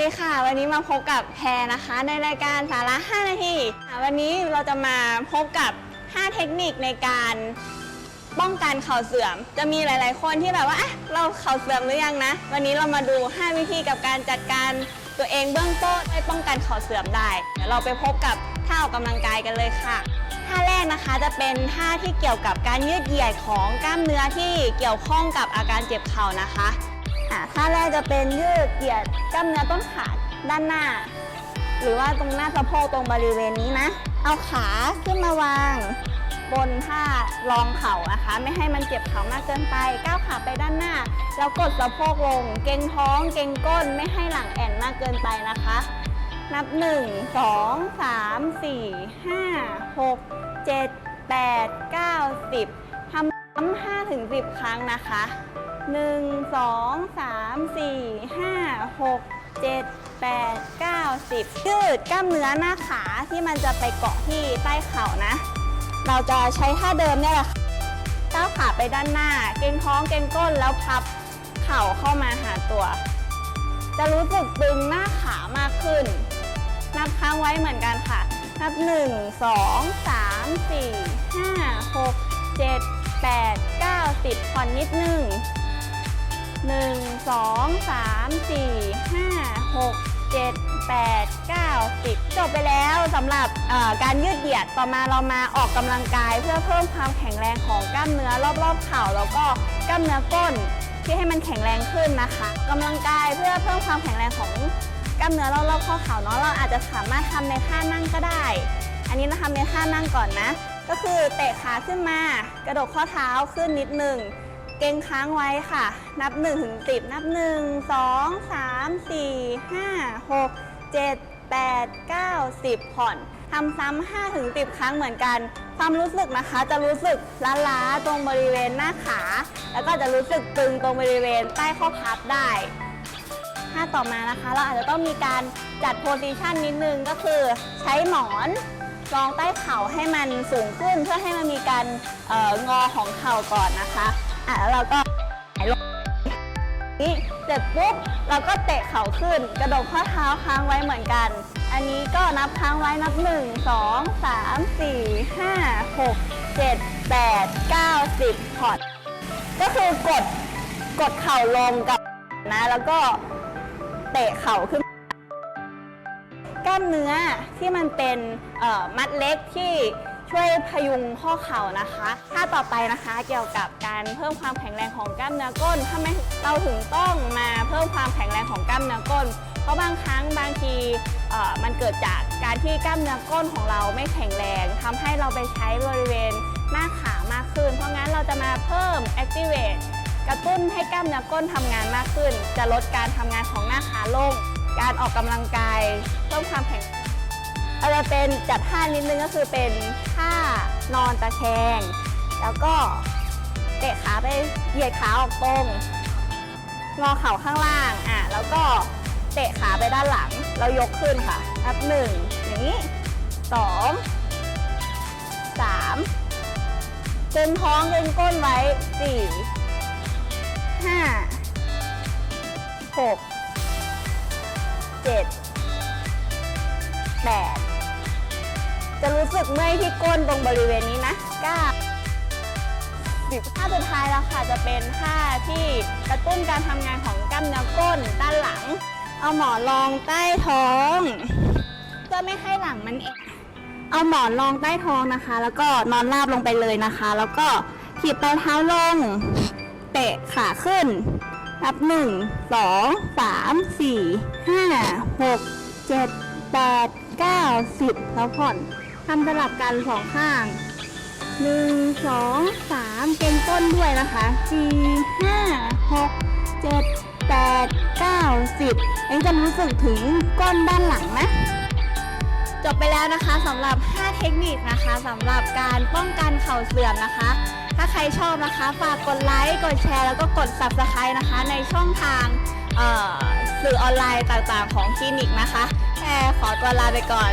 ดีค่ะ วันนี้มาพบกับแพรนะคะ ในรายการสาระ 5 นาทีวันนี้เราจะมาพบกับ 5 เทคนิคในการป้องกันเข่าเสื่อม จะมีหลาย ๆ คนที่แบบว่าอะเราเข่าเสื่อมหรือยังนะ วันนี้เรามาดู 5 วิธีกับการจัดการตัวเองเบื้องต้นให้ป้องกันเข่าเสื่อมได้เดี๋ยวเราไปพบกับท่าออกกำลังกายกันเลยค่ะท่าแรกนะคะจะเป็นท่าที่เกี่ยวกับการยืดเหยียดของกล้ามเนื้อที่เกี่ยวข้องกับอาการเจ็บเข่านะคะ อะท่าแรกจะเป็นยืดเหยียดกล้ามเนื้อต้นขาด้านหน้า หรือว่าตรงหน้าสะโพกตรงบริเวณนี้นะ เอาขาขึ้นมาวาง บนท่ารองเข่านะคะ ไม่ให้มันเจ็บเข่ามากเกินไป ก้าวขาไปด้านหน้า แล้วกดสะโพกลง เกรงท้อง เกรงก้น ไม่ให้หลังแอนมากเกินไปนะคะ นับ 1 2 3 4 5 6 7 8 9 10ทำซ้ำ5ถึง10 ครั้งนะคะ 1 2 3 4 5 6 7 8 9 10ยืดกล้ามเนื้อหน้าขาที่มันจะไปเกาะที่ใต้เข่านะ เราจะใช้ท่าเดิมเนี่ยแหละก้าวขาไปด้านหน้า เกรงท้องเกรงก้นแล้วพับเข่าเข้ามาหาตัว จะรู้สึกตึงหน้าขามากขึ้น นับค้างไว้เหมือนกันค่ะ นับ 1 2 3 4 5 6 7 8 9 10ผ่อนนิดนึง 2 3 4 5 6 7 8 9 10 จบไปแล้วสำหรับการยืดเหยียดต่อมาเรามาออกกำลังกาย เพื่อเพิ่มความแข็งแรงของกล้ามเนื้อรอบๆเข่าแล้วก็กล้ามเนื้อก้นที่ให้มันแข็งแรงขึ้นนะคะกำลังกายเพื่อเพิ่มความแข็งแรงของกล้ามเนื้อรอบๆข้อเข่าเนาะเราอาจจะสามารถทำในท่านั่งก็ได้ อันนี้เราทำในท่านั่งก่อนนะ ก็คือเตะขาขึ้นมากระดกข้อเท้าขึ้นนิดหนึ่ง เกรงค้างไว้ค่ะ นับ1ถึง10 นับ 1 2 3 4 5 6 7 8 9 10 ผ่อนทำซ้ำ5ถึง10 ครั้งเหมือนกัน ความรู้สึกนะคะจะรู้สึกล้าๆตรงบริเวณหน้าขา แล้วก็จะรู้สึกตึงตรงบริเวณใต้ข้อพับได้ถ้าต่อมานะคะ เราอาจจะต้องมีการจัดโพซิชันนิดนึงก็คือใช้หมอนรองใต้เข่าให้มันสูงขึ้นเพื่อให้มันมีการอองอของเข่าก่อนนะคะ อะแล้วเราก็หายลงนี่เสร็จปุ๊บเราก็เตะเข่าขึ้น กระดกข้อเท้าค้างไว้เหมือนกัน อันนี้ก็นับค้างไว้นับ 1 2 3 4 5 6 7 8 9 10พอร์ตก็คือกดกดเข่าลงกับนะแล้วก็เตะเข่าขึ้น กล้ามเนื้อที่มันเป็นมัดเล็กที่ ช่วยพยุงข้อเข่านะคะท่าต่อไปนะคะเกี่ยวกับการเพิ่มความแข็งแรงของกล้ามเนื้อก้นทำไมเราถึงต้องมาเพิ่มความแข็งแรงของกล้ามเนื้อก้น เพราะบางครั้งบางทีมันเกิดจากการที่กล้ามเนื้อก้นของเราไม่แข็งแรงทำให้เราไปใช้บริเวณหน้าขามากขึ้น เพราะงั้นเราจะมาเพิ่ม activate กระตุ้นให้กล้ามเนื้อก้นทำงานมากขึ้น จะลดการทำงานของหน้าขาลง การออกกำลังกายเพิ่มความแข็งเราจะเป็นจัดท่านิดนึงก็คือเป็นท่านอนตะแคง แล้วก็เตะขาไปเหยียดขาออกตรง งอเข่าข้างล่างอะแล้วก็เตะขาไปด้านหลังแล้วยกขึ้นค่ะ นับหนึ่งอย่างนี้สองสามเกรงท้องเกรงก้นไว้สี่ห้าหกเจ็ดแปด จะรู้สึกเมื่อยที่ก้นตรงบริเวณนี้นะก้าสิบท่าสุดท้ายแล้วค่ะจะเป็นท่าที่กระตุ้นการทำงานของกล้ามเนื้อก้นด้านหลัง เอาหมอนรองใต้ท้องเพื่อไม่ให้หลังมันเอ็นเอาหมอนรองใต้ท้องนะคะ แล้วก็นอนราบลงไปเลยนะคะ แล้วก็ขีบปลายเท้าลง เตะขาขึ้น นับหนึ่งสองสามสี่ห้าหกเจ็ดแปดเก้าสิบแล้วผ่อน ทำสลับกันสองข้างหนึ่งสองสามเกรงก้นด้วยนะคะสี่ห้าหกเจ็ดแปดเก้าสิบเองจะรู้สึกถึงก้นด้านหลังนะ จบไปแล้วนะคะสำหรับ 5 เทคนิคนะคะสำหรับการป้องกันเข่าเสื่อมนะคะ ถ้าใครชอบนะคะ ฝากกดไลค์กดแชร์แล้วก็กด subscribe นะคะ ในช่องทางสื่อออนไลน์ต่างๆ ของคลินิกนะคะแค่ขอตัวลาไปก่อน